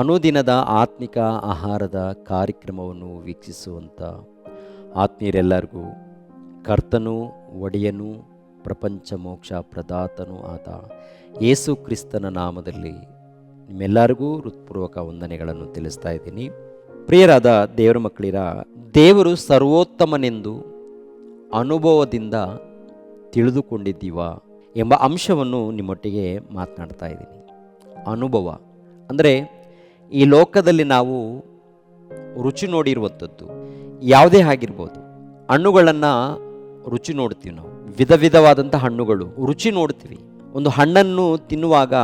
ಅನುದಿನದ ಆತ್ಮಿಕ ಆಹಾರದ ಕಾರ್ಯಕ್ರಮವನ್ನು ವೀಕ್ಷಿಸುವಂಥ ಆತ್ಮೀಯರೆಲ್ಲರಿಗೂ ಕರ್ತನು, ಒಡೆಯನು, ಪ್ರಪಂಚ ಮೋಕ್ಷ ಪ್ರದಾತನು ಆದ ಯೇಸು ಕ್ರಿಸ್ತನ ನಾಮದಲ್ಲಿ ನಿಮ್ಮೆಲ್ಲರಿಗೂ ಹೃತ್ಪೂರ್ವಕ ವಂದನೆಗಳನ್ನು ತಿಳಿಸ್ತಾ ಇದ್ದೀನಿ. ಪ್ರಿಯರಾದ ದೇವರ ಮಕ್ಕಳಿರ, ದೇವರು ಸರ್ವೋತ್ತಮನೆಂದು ಅನುಭವದಿಂದ ತಿಳಿದುಕೊಂಡಿದ್ದೀವ ಎಂಬ ಅಂಶವನ್ನು ನಿಮ್ಮೊಟ್ಟಿಗೆ ಮಾತನಾಡ್ತಾ ಇದ್ದೀನಿ. ಅನುಭವ ಅಂದರೆ ಈ ಲೋಕದಲ್ಲಿ ನಾವು ರುಚಿ ನೋಡಿರುವಂಥದ್ದು ಯಾವುದೇ ಆಗಿರ್ಬೋದು. ಹಣ್ಣುಗಳನ್ನು ರುಚಿ ನೋಡ್ತೀವಿ ನಾವು. ವಿಧ ವಿಧವಾದಂಥ ಹಣ್ಣುಗಳು ರುಚಿ ನೋಡ್ತೀವಿ. ಒಂದು ಹಣ್ಣನ್ನು ತಿನ್ನುವಾಗ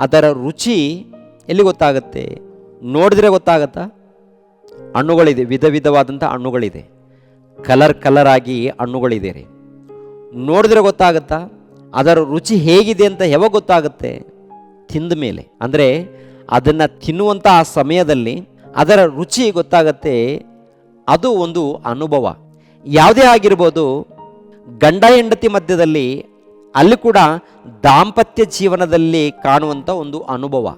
ಅದರ ರುಚಿ ಎಲ್ಲಿ ಗೊತ್ತಾಗುತ್ತೆ? ನೋಡಿದ್ರೆ ಗೊತ್ತಾಗತ್ತಾ? ಹಣ್ಣುಗಳಿದೆ, ವಿಧ ವಿಧವಾದಂಥ ಹಣ್ಣುಗಳಿದೆ. ಕಲರ್ ಕಲರ್ ಆಗಿ ಹಣ್ಣುಗಳಿದೆ ರೀ. ನೋಡಿದ್ರೆ ಗೊತ್ತಾಗತ್ತಾ? ಅದರ ರುಚಿ ಹೇಗಿದೆ ಅಂತ ಯಾವಾಗ ಗೊತ್ತಾಗುತ್ತೆ? ತಿಂದ ಮೇಲೆ. ಅಂದರೆ ಅದನ್ನು ತಿನ್ನುವಂಥ ಆ ಸಮಯದಲ್ಲಿ ಅದರ ರುಚಿ ಗೊತ್ತಾಗತ್ತೆ. ಅದು ಒಂದು ಅನುಭವ. ಯಾವುದೇ ಆಗಿರ್ಬೋದು, ಗಂಡ ಹೆಂಡತಿ ಮಧ್ಯದಲ್ಲಿ ಅಲ್ಲಿ ಕೂಡ ದಾಂಪತ್ಯ ಜೀವನದಲ್ಲಿ ಕಾಣುವಂಥ ಒಂದು ಅನುಭವ.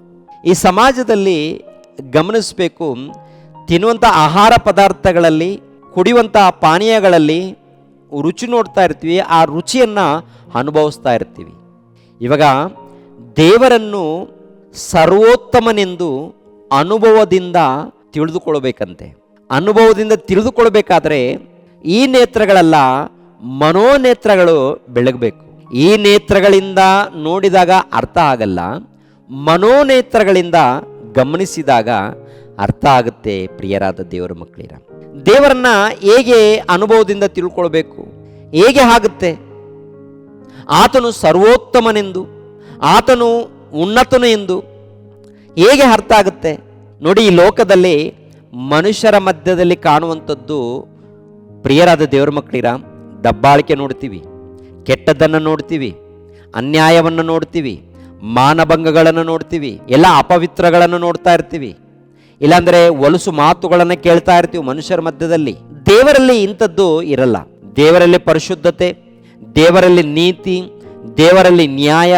ಈ ಸಮಾಜದಲ್ಲಿ ಗಮನಿಸಬೇಕು ತಿನ್ನುವಂಥ ಆಹಾರ ಪದಾರ್ಥಗಳಲ್ಲಿ ಕುಡಿಯುವಂಥ ಪಾನೀಯಗಳಲ್ಲಿ ರುಚಿ ನೋಡ್ತಾ ಇರ್ತೀವಿ, ಆ ರುಚಿಯನ್ನು ಅನುಭವಿಸ್ತಾ ಇರ್ತೀವಿ. ಇವಾಗ ದೇವರನ್ನು ಸರ್ವೋತ್ತಮನೆಂದು ಅನುಭವದಿಂದ ತಿಳಿದುಕೊಳ್ಬೇಕಂತೆ ಅನುಭವದಿಂದ ತಿಳಿದುಕೊಳ್ಬೇಕಾದ್ರೆ ಈ ನೇತ್ರಗಳೆಲ್ಲ, ಮನೋನೇತ್ರಗಳು ಬೆಳಗಬೇಕು. ಈ ನೇತ್ರಗಳಿಂದ ನೋಡಿದಾಗ ಅರ್ಥ ಆಗಲ್ಲ, ಮನೋನೇತ್ರಗಳಿಂದ ಗಮನಿಸಿದಾಗ ಅರ್ಥ ಆಗುತ್ತೆ ಪ್ರಿಯರಾದ ದೇವರ ಮಕ್ಕಳಿರ. ದೇವರನ್ನ ಹೇಗೆ ಅನುಭವದಿಂದ ತಿಳ್ಕೊಳ್ಬೇಕು? ಹೇಗೆ ಆಗುತ್ತೆ? ಆತನು ಸರ್ವೋತ್ತಮನೆಂದು, ಆತನು ಉನ್ನತನು ಎಂದು ಹೇಗೆ ಅರ್ಥ ಆಗುತ್ತೆ? ನೋಡಿ, ಈ ಲೋಕದಲ್ಲಿ ಮನುಷ್ಯರ ಮಧ್ಯದಲ್ಲಿ ಕಾಣುವಂಥದ್ದು ಪ್ರಿಯರಾದ ದೇವರ ಮಕ್ಕಳಿರ, ದಬ್ಬಾಳಿಕೆ ನೋಡ್ತೀವಿ, ಕೆಟ್ಟದ್ದನ್ನು ನೋಡ್ತೀವಿ, ಅನ್ಯಾಯವನ್ನು ನೋಡ್ತೀವಿ, ಮಾನಭಂಗಗಳನ್ನು ನೋಡ್ತೀವಿ, ಎಲ್ಲ ಅಪವಿತ್ರಗಳನ್ನು ನೋಡ್ತಾ ಇರ್ತೀವಿ. ಇಲ್ಲಾಂದರೆ ಒಲಸು ಮಾತುಗಳನ್ನು ಕೇಳ್ತಾ ಇರ್ತೀವಿ ಮನುಷ್ಯರ ಮಧ್ಯದಲ್ಲಿ. ದೇವರಲ್ಲಿ ಇಂಥದ್ದು ಇರಲ್ಲ. ದೇವರಲ್ಲಿ ಪರಿಶುದ್ಧತೆ, ದೇವರಲ್ಲಿ ನೀತಿ, ದೇವರಲ್ಲಿ ನ್ಯಾಯ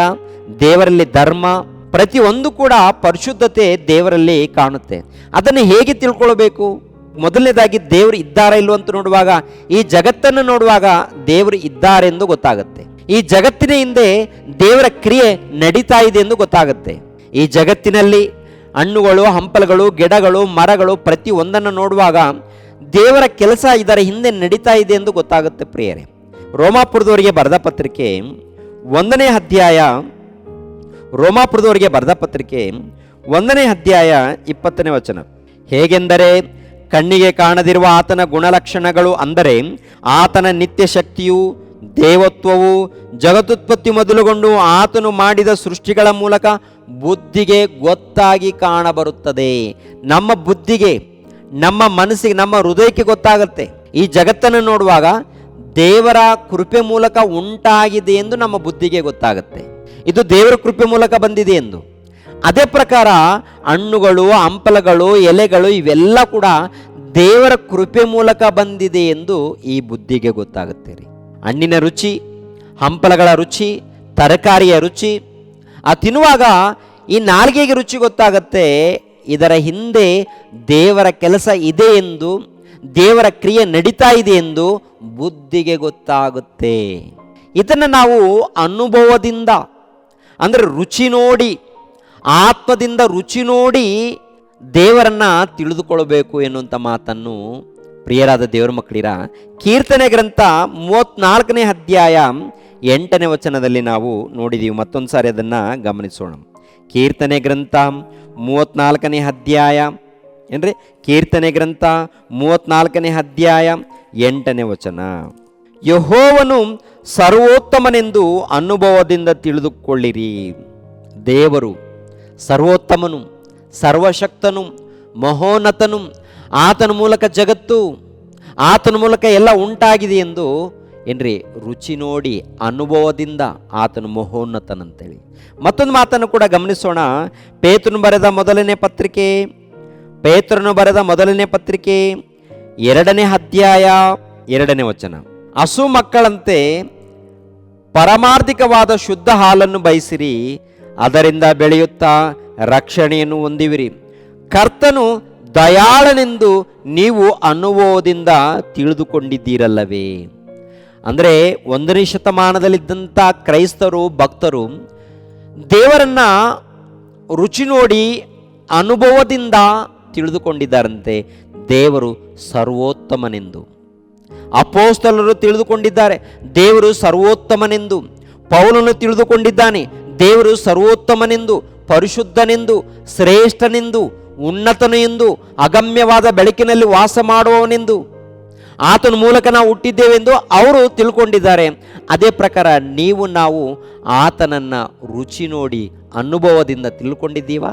ದೇವರಲ್ಲಿ ಧರ್ಮ, ಪ್ರತಿಯೊಂದು ಕೂಡ ಪರಿಶುದ್ಧತೆ ದೇವರಲ್ಲಿ ಕಾಣುತ್ತೆ. ಅದನ್ನು ಹೇಗೆ ತಿಳ್ಕೊಳ್ಬೇಕು? ಮೊದಲನೇದಾಗಿ ದೇವರು ಇದ್ದಾರಾ ಇಲ್ವೋ ಅಂತ ನೋಡುವಾಗ, ಈ ಜಗತ್ತನ್ನು ನೋಡುವಾಗ ದೇವರು ಇದ್ದಾರೆ ಎಂದು ಗೊತ್ತಾಗುತ್ತೆ. ಈ ಜಗತ್ತಿನ ಹಿಂದೆ ದೇವರ ಕ್ರಿಯೆ ನಡೀತಾ ಇದೆ ಎಂದು ಗೊತ್ತಾಗುತ್ತೆ. ಈ ಜಗತ್ತಿನಲ್ಲಿ ಹಣ್ಣುಗಳು, ಹಂಪಲುಗಳು, ಗಿಡಗಳು, ಮರಗಳು ಪ್ರತಿ ಒಂದನ್ನು ನೋಡುವಾಗ ದೇವರ ಕೆಲಸ ಇದರ ಹಿಂದೆ ನಡೀತಾ ಇದೆ ಎಂದು ಗೊತ್ತಾಗುತ್ತೆ ಪ್ರಿಯರೇ. ರೋಮಾಪುರದವರಿಗೆ ಬರೆದ ಪತ್ರಿಕೆ ಒಂದನೇ ಅಧ್ಯಾಯ ರೋಮಾಪುರದವರಿಗೆ ಬರೆದ ಪತ್ರಿಕೆ ಒಂದನೇ ಅಧ್ಯಾಯ ಇಪ್ಪತ್ತನೇ ವಚನ. ಹೇಗೆಂದರೆ ಕಣ್ಣಿಗೆ ಕಾಣದಿರುವ ಆತನ ಗುಣಲಕ್ಷಣಗಳು ಅಂದರೆ ಆತನ ನಿತ್ಯ ಶಕ್ತಿಯು ದೇವತ್ವವು, ಜಗದುತ್ಪತ್ತಿ ಮೊದಲುಗೊಂಡು ಆತನು ಮಾಡಿದ ಸೃಷ್ಟಿಗಳ ಮೂಲಕ ಬುದ್ಧಿಗೆ ಗೊತ್ತಾಗಿ ಕಾಣಬರುತ್ತದೆ. ನಮ್ಮ ಬುದ್ಧಿಗೆ, ನಮ್ಮ ಮನಸ್ಸಿಗೆ, ನಮ್ಮ ಹೃದಯಕ್ಕೆ ಗೊತ್ತಾಗುತ್ತೆ. ಈ ಜಗತ್ತನ್ನು ನೋಡುವಾಗ ದೇವರ ಕೃಪೆ ಮೂಲಕ ಉಂಟಾಗಿದೆ ಎಂದು ನಮ್ಮ ಬುದ್ಧಿಗೆ ಗೊತ್ತಾಗುತ್ತೆ. ಇದು ದೇವರ ಕೃಪೆ ಮೂಲಕ ಬಂದಿದೆ ಎಂದು. ಅದೇ ಪ್ರಕಾರ ಹಣ್ಣುಗಳು, ಹಂಪಲಗಳು, ಎಲೆಗಳು ಇವೆಲ್ಲ ಕೂಡ ದೇವರ ಕೃಪೆ ಮೂಲಕ ಬಂದಿದೆ ಎಂದು ಈ ಬುದ್ಧಿಗೆ ಗೊತ್ತಾಗುತ್ತೆ ರೀ ಹಣ್ಣಿನ ರುಚಿ, ಹಂಪಲಗಳ ರುಚಿ, ತರಕಾರಿಯ ರುಚಿ, ಆ ತಿನ್ನುವಾಗ ಈ ನಾಲ್ಗೆಗೆ ರುಚಿ ಗೊತ್ತಾಗತ್ತೆ. ಇದರ ಹಿಂದೆ ದೇವರ ಕೆಲಸ ಇದೆ ಎಂದು, ದೇವರ ಕ್ರಿಯೆ ನಡೀತಾ ಇದೆ ಎಂದು ಬುದ್ಧಿಗೆ ಗೊತ್ತಾಗುತ್ತೆ. ಇದನ್ನು ನಾವು ಅನುಭವದಿಂದ ಅಂದರೆ ರುಚಿ ನೋಡಿ, ಆತ್ಮದಿಂದ ರುಚಿ ನೋಡಿ ದೇವರನ್ನು ತಿಳಿದುಕೊಳ್ಳಬೇಕು ಎನ್ನುವಂಥ ಮಾತನ್ನು ಪ್ರಿಯರಾದ ದೇವರ ಮಕ್ಕಳಿರ, ಕೀರ್ತನೆ ಗ್ರಂಥ ಮೂವತ್ನಾಲ್ಕನೇ ಅಧ್ಯಾಯ ಎಂಟನೇ ವಚನದಲ್ಲಿ ನಾವು ನೋಡಿದ್ದೀವಿ ಮತ್ತೊಂದು ಸಾರಿ ಅದನ್ನು ಗಮನಿಸೋಣ. ಕೀರ್ತನೆ ಗ್ರಂಥ ಮೂವತ್ನಾಲ್ಕನೇ ಅಧ್ಯಾಯ ಏನ್ರಿ? ಕೀರ್ತನೆ ಗ್ರಂಥ ಮೂವತ್ನಾಲ್ಕನೇ ಅಧ್ಯಾಯ ಎಂಟನೇ ವಚನ. ಯಹೋವನು ಸರ್ವೋತ್ತಮನೆಂದು ಅನುಭವದಿಂದ ತಿಳಿದುಕೊಳ್ಳಿರಿ. ದೇವರು ಸರ್ವೋತ್ತಮನು, ಸರ್ವಶಕ್ತನು, ಮಹೋನ್ನತನು, ಆತನ ಮೂಲಕ ಜಗತ್ತು, ಆತನ ಮೂಲಕ ಎಲ್ಲ ಉಂಟಾಗಿದೆ ಎಂದು ಏನ್ರಿ? ರುಚಿ ನೋಡಿ ಅನುಭವದಿಂದ ಆತನು ಮಹೋನ್ನತನಂತೇಳಿ. ಮತ್ತೊಂದು ಮಾತನ್ನು ಕೂಡ ಗಮನಿಸೋಣ. ಪೇತ್ರನು ಬರೆದ ಮೊದಲನೇ ಪತ್ರಿಕೆ, ಪೇತ್ರನು ಬರೆದ ಮೊದಲನೇ ಪತ್ರಿಕೆ, ಎರಡನೇ ಅಧ್ಯಾಯ, ಎರಡನೇ ವಚನ. ಹಸು ಮಕ್ಕಳಂತೆ ಪರಮಾರ್ಥಿಕವಾದ ಶುದ್ಧ ಹಾಲನ್ನು ಬಯಸಿರಿ. ಅದರಿಂದ ಬೆಳೆಯುತ್ತಾ ರಕ್ಷಣೆಯನ್ನು ಹೊಂದಿವಿರಿ. ಕರ್ತನು ದಯಾಳನೆಂದು ನೀವು ಅನುಭವದಿಂದ ತಿಳಿದುಕೊಂಡಿದ್ದೀರಲ್ಲವೇ. ಅಂದರೆ ಒಂದನೇ ಶತಮಾನದಲ್ಲಿದ್ದಂಥ ಕ್ರೈಸ್ತರು, ಭಕ್ತರು ದೇವರನ್ನ ರುಚಿ ನೋಡಿ ಅನುಭವದಿಂದ ತಿಳಿದುಕೊಂಡಿದ್ದಾರಂತೆ. ದೇವರು ಸರ್ವೋತ್ತಮನೆಂದು. ಅಪೋಸ್ತಲರು ತಿಳಿದುಕೊಂಡಿದ್ದಾರೆ. ದೇವರು ಸರ್ವೋತ್ತಮನೆಂದು. ಪೌಲನು ತಿಳಿದುಕೊಂಡಿದ್ದಾನೆ. ದೇವರು ಸರ್ವೋತ್ತಮನೆಂದು, ಪರಿಶುದ್ಧನೆಂದು, ಶ್ರೇಷ್ಠನೆಂದು ಉನ್ನತನು ಎಂದು ಅಗಮ್ಯವಾದ ಬೆಳಕಿನಲ್ಲಿ ವಾಸ ಮಾಡುವವನೆಂದು ಆತನ ಮೂಲಕ ನಾವು ಹುಟ್ಟಿದ್ದೇವೆಂದು ಅವರು ತಿಳ್ಕೊಂಡಿದ್ದಾರೆ. ಅದೇ ಪ್ರಕಾರ ನೀವು ನಾವು ಆತನನ್ನ ರುಚಿ ನೋಡಿ ಅನುಭವದಿಂದ ತಿಳ್ಕೊಂಡಿದ್ದೀವಾ?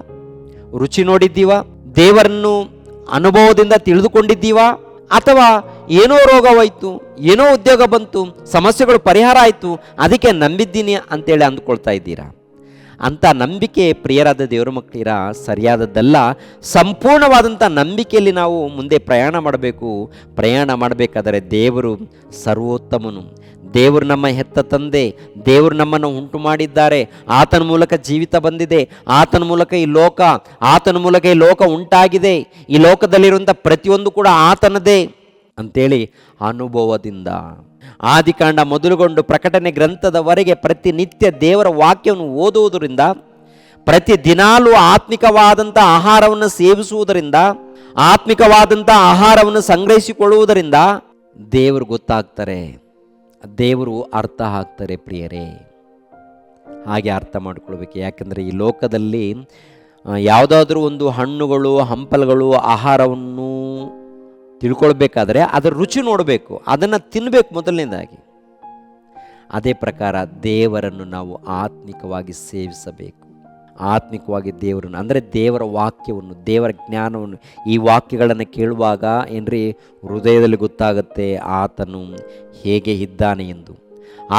ರುಚಿ ನೋಡಿದ್ದೀವಾ? ದೇವರನ್ನು ಅನುಭವದಿಂದ ತಿಳಿದುಕೊಂಡಿದ್ದೀವಾ? ಅಥವಾ ಏನೋ ರೋಗವಾಯಿತು ಏನೋ ಉದ್ಯೋಗ ಬಂತು, ಸಮಸ್ಯೆಗಳು ಪರಿಹಾರ ಆಯಿತು, ಅದಕ್ಕೆ ನಂಬಿದ್ದೀನಿ ಅಂತೇಳಿ ಅಂದ್ಕೊಳ್ತಾ ಇದ್ದೀರಾ? ಅಂಥ ನಂಬಿಕೆ ಪ್ರಿಯರಾದ ದೇವರ ಮಕ್ಕಳಿರ ಸರಿಯಾದದ್ದಲ್ಲ. ಸಂಪೂರ್ಣವಾದಂಥ ನಂಬಿಕೆಯಲ್ಲಿ ನಾವು ಮುಂದೆ ಪ್ರಯಾಣ ಮಾಡಬೇಕು. ಪ್ರಯಾಣ ಮಾಡಬೇಕಾದರೆ ದೇವರು ಸರ್ವೋತ್ತಮನು. ದೇವರು ನಮ್ಮ ಹೆತ್ತ ತಂದೆ, ದೇವರು ನಮ್ಮನ್ನು ಉಂಟು ಮಾಡಿದ್ದಾರೆ. ಆತನ ಮೂಲಕ ಜೀವಿತ ಬಂದಿದೆ. ಆತನ ಮೂಲಕ ಈ ಲೋಕ, ಆತನ ಮೂಲಕ ಈ ಲೋಕ ಉಂಟಾಗಿದೆ. ಈ ಲೋಕದಲ್ಲಿರುವಂಥ ಪ್ರತಿಯೊಂದು ಕೂಡ ಆತನದೇ. ಅಂತೇಳಿ ಅನುಭವದಿಂದ. ಆದಿಕಾಂಡ ಮೊದಲುಗೊಂಡು ಪ್ರಕಟಣೆ ಗ್ರಂಥದವರೆಗೆ ಪ್ರತಿನಿತ್ಯ ದೇವರ ವಾಕ್ಯವನ್ನು ಓದುವುದರಿಂದ ಪ್ರತಿ ದಿನಾಲೂ ಆತ್ಮಿಕವಾದಂಥ ಆಹಾರವನ್ನು ಸೇವಿಸುವುದರಿಂದ, ಆತ್ಮಿಕವಾದಂಥ ಆಹಾರವನ್ನು ಸಂಗ್ರಹಿಸಿಕೊಳ್ಳುವುದರಿಂದ ದೇವರು ಗೊತ್ತಾಗ್ತಾರೆ. ದೇವರು ಅರ್ಥ ಆಗ್ತಾರೆ ಪ್ರಿಯರೇ. ಹಾಗೆ ಅರ್ಥ ಮಾಡಿಕೊಳ್ಬೇಕು. ಯಾಕಂದರೆ ಈ ಲೋಕದಲ್ಲಿ ಯಾವುದಾದ್ರೂ ಒಂದು ಹಣ್ಣುಗಳು, ಹಂಪಲುಗಳು, ಆಹಾರವನ್ನು ತಿಳ್ಕೊಳ್ಬೇಕಾದ್ರೆ ಅದರ ರುಚಿ ನೋಡಬೇಕು, ಅದನ್ನು ತಿನ್ನಬೇಕು ಮೊದಲನೇದಾಗಿ. ಅದೇ ಪ್ರಕಾರ ದೇವರನ್ನು ನಾವು ಆತ್ಮಿಕವಾಗಿ ಸೇವಿಸಬೇಕು. ಆತ್ಮಿಕವಾಗಿ ದೇವರನ್ನು, ಅಂದರೆ ದೇವರ ವಾಕ್ಯವನ್ನು, ದೇವರ ಜ್ಞಾನವನ್ನು, ಈ ವಾಕ್ಯಗಳನ್ನು ಕೇಳುವಾಗ ಏನ್ರಿ, ಹೃದಯದಲ್ಲಿ ಗೊತ್ತಾಗುತ್ತೆ ಆತನು ಹೇಗೆ ಇದ್ದಾನೆ ಎಂದು.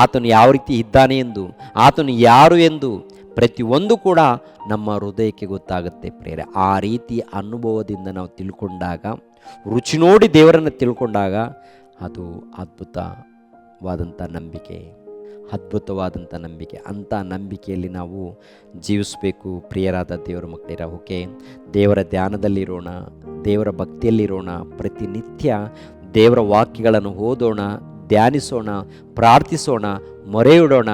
ಆತನು ಯಾವ ರೀತಿ ಇದ್ದಾನೆ ಎಂದು, ಆತನು ಯಾರು ಎಂದು ಪ್ರತಿಯೊಂದು ಕೂಡ ನಮ್ಮ ಹೃದಯಕ್ಕೆ ಗೊತ್ತಾಗುತ್ತೆ ಪ್ರೇರೆ ಆ ರೀತಿ ಅನುಭವದಿಂದ ನಾವು ತಿಳ್ಕೊಂಡಾಗ ರುಚಿ ನೋಡಿ ದೇವರನ್ನು ತಿಳ್ಕೊಂಡಾಗ ಅದು ಅದ್ಭುತವಾದಂಥ ನಂಬಿಕೆ ಅದ್ಭುತವಾದಂಥ ನಂಬಿಕೆ. ಅಂಥ ನಂಬಿಕೆಯಲ್ಲಿ ನಾವು ಜೀವಿಸಬೇಕು. ಪ್ರಿಯರಾದ ದೇವರ ಮಕ್ಕಳಿರ ಓಕೆ ದೇವರ ಧ್ಯಾನದಲ್ಲಿರೋಣ, ದೇವರ ಭಕ್ತಿಯಲ್ಲಿರೋಣ, ಪ್ರತಿನಿತ್ಯ ದೇವರ ವಾಕ್ಯಗಳನ್ನು ಓದೋಣ, ಧ್ಯಾನಿಸೋಣ, ಪ್ರಾರ್ಥಿಸೋಣ, ಮೊರೆಯಿಡೋಣ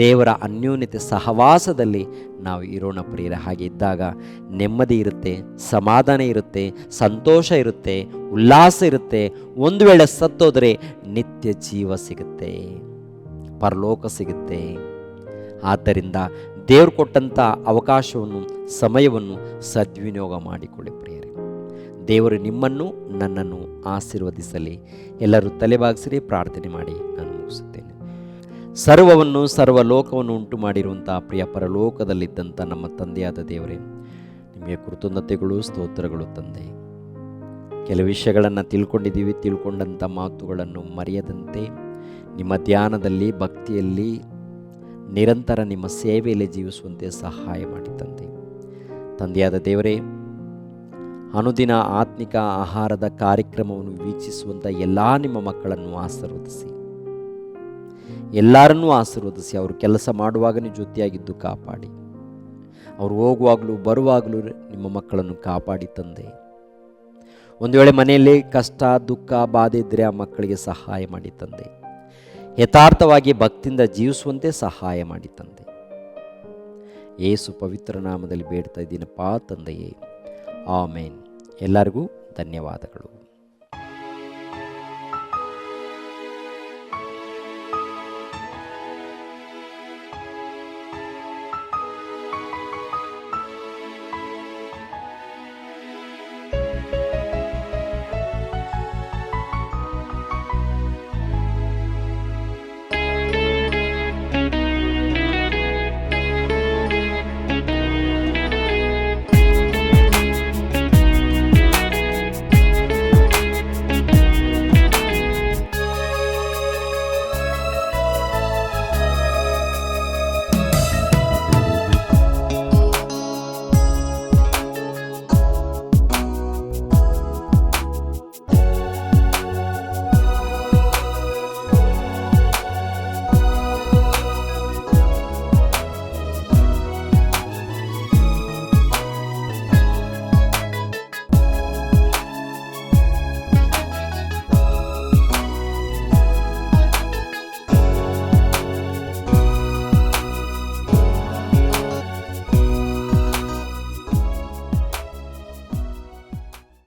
ದೇವರ ಅನ್ಯೋನ್ಯತೆ ಸಹವಾಸದಲ್ಲಿ ನಾವು ಇರೋಣ ಪ್ರಿಯರ. ಹಾಗೆ ಇದ್ದಾಗ ನೆಮ್ಮದಿ ಇರುತ್ತೆ, ಸಮಾಧಾನ ಇರುತ್ತೆ, ಸಂತೋಷ ಇರುತ್ತೆ, ಉಲ್ಲಾಸ ಇರುತ್ತೆ. ಒಂದು ವೇಳೆ ಸತ್ತೋದರೆ ನಿತ್ಯ ಜೀವ ಸಿಗುತ್ತೆ, ಪರಲೋಕ ಸಿಗುತ್ತೆ. ಆದ್ದರಿಂದ ದೇವರು ಕೊಟ್ಟಂಥ ಅವಕಾಶವನ್ನು, ಸಮಯವನ್ನು ಸದ್ವಿನಿಯೋಗ ಮಾಡಿಕೊಳ್ಳಿ ಪ್ರಿಯರೇ. ದೇವರು ನಿಮ್ಮನ್ನು, ನನ್ನನ್ನು ಆಶೀರ್ವದಿಸಲಿ. ಎಲ್ಲರೂ ತಲೆಬಾಗಿಸಿರಿ ಪ್ರಾರ್ಥನೆ ಮಾಡಿ ನಾನು ಮುಗಿಸುತ್ತೇನೆ. ಸರ್ವವನ್ನು ಸರ್ವ ಲೋಕವನ್ನು ಉಂಟು ಮಾಡಿರುವಂಥ ಪ್ರಿಯ ಪರಲೋಕದಲ್ಲಿದ್ದಂಥ ನಮ್ಮ ತಂದೆಯಾದ ದೇವರೇ, ನಿಮಗೆ ಕೃತಜ್ಞತೆಗಳು, ಸ್ತೋತ್ರಗಳು ತಂದೆ. ಕೆಲವು ವಿಷಯಗಳನ್ನು ತಿಳ್ಕೊಂಡಿದ್ದೀವಿ, ತಿಳ್ಕೊಂಡಂಥ ಮಾತುಗಳನ್ನು ಮರೆಯದಂತೆ ನಿಮ್ಮ ಧ್ಯಾನದಲ್ಲಿ, ಭಕ್ತಿಯಲ್ಲಿ ನಿರಂತರ ನಿಮ್ಮ ಸೇವೆಯಲ್ಲಿ ಜೀವಿಸುವಂತೆ ಸಹಾಯ ಮಾಡಿ ತಂದೆ. ತಂದೆಯಾದ ದೇವರೇ, ಅನುದಿನ ಆತ್ಮಿಕ ಆಹಾರದ ಕಾರ್ಯಕ್ರಮವನ್ನು ವೀಕ್ಷಿಸುವಂಥ ಎಲ್ಲ ನಿಮ್ಮ ಮಕ್ಕಳನ್ನು ಆಶೀರ್ವದಿಸಿ. ಎಲ್ಲರನ್ನೂ ಆಶೀರ್ವದಿಸಿ ಅವರು ಕೆಲಸ ಮಾಡುವಾಗ ನೀವು ಜೊತೆಯಾಗಿದ್ದು ಕಾಪಾಡಿ. ಅವರು ಹೋಗುವಾಗಲೂ, ಬರುವಾಗಲೂ ನಿಮ್ಮ ಮಕ್ಕಳನ್ನು ಕಾಪಾಡಿ ತಂದೆ. ಒಂದು ವೇಳೆ ಮನೆಯಲ್ಲಿ ಕಷ್ಟ, ದುಃಖ, ಬಾಧೆ ಇದ್ದರೆ ಆ ಮಕ್ಕಳಿಗೆ ಸಹಾಯ ಮಾಡಿ ತಂದೆ. ಯಥಾರ್ಥವಾಗಿ ಭಕ್ತಿಯಿಂದ ಜೀವಿಸುವಂತೆ ಸಹಾಯ ಮಾಡಿ ತಂದೆ. ಏಸು ಪವಿತ್ರ ನಾಮದಲ್ಲಿ ಬೇಡ್ತಾ ಇದ್ದೀನಪ್ಪ ತಂದೆಯೇ. ಆಮೇನ್. ಎಲ್ಲರಿಗೂ ಧನ್ಯವಾದಗಳು.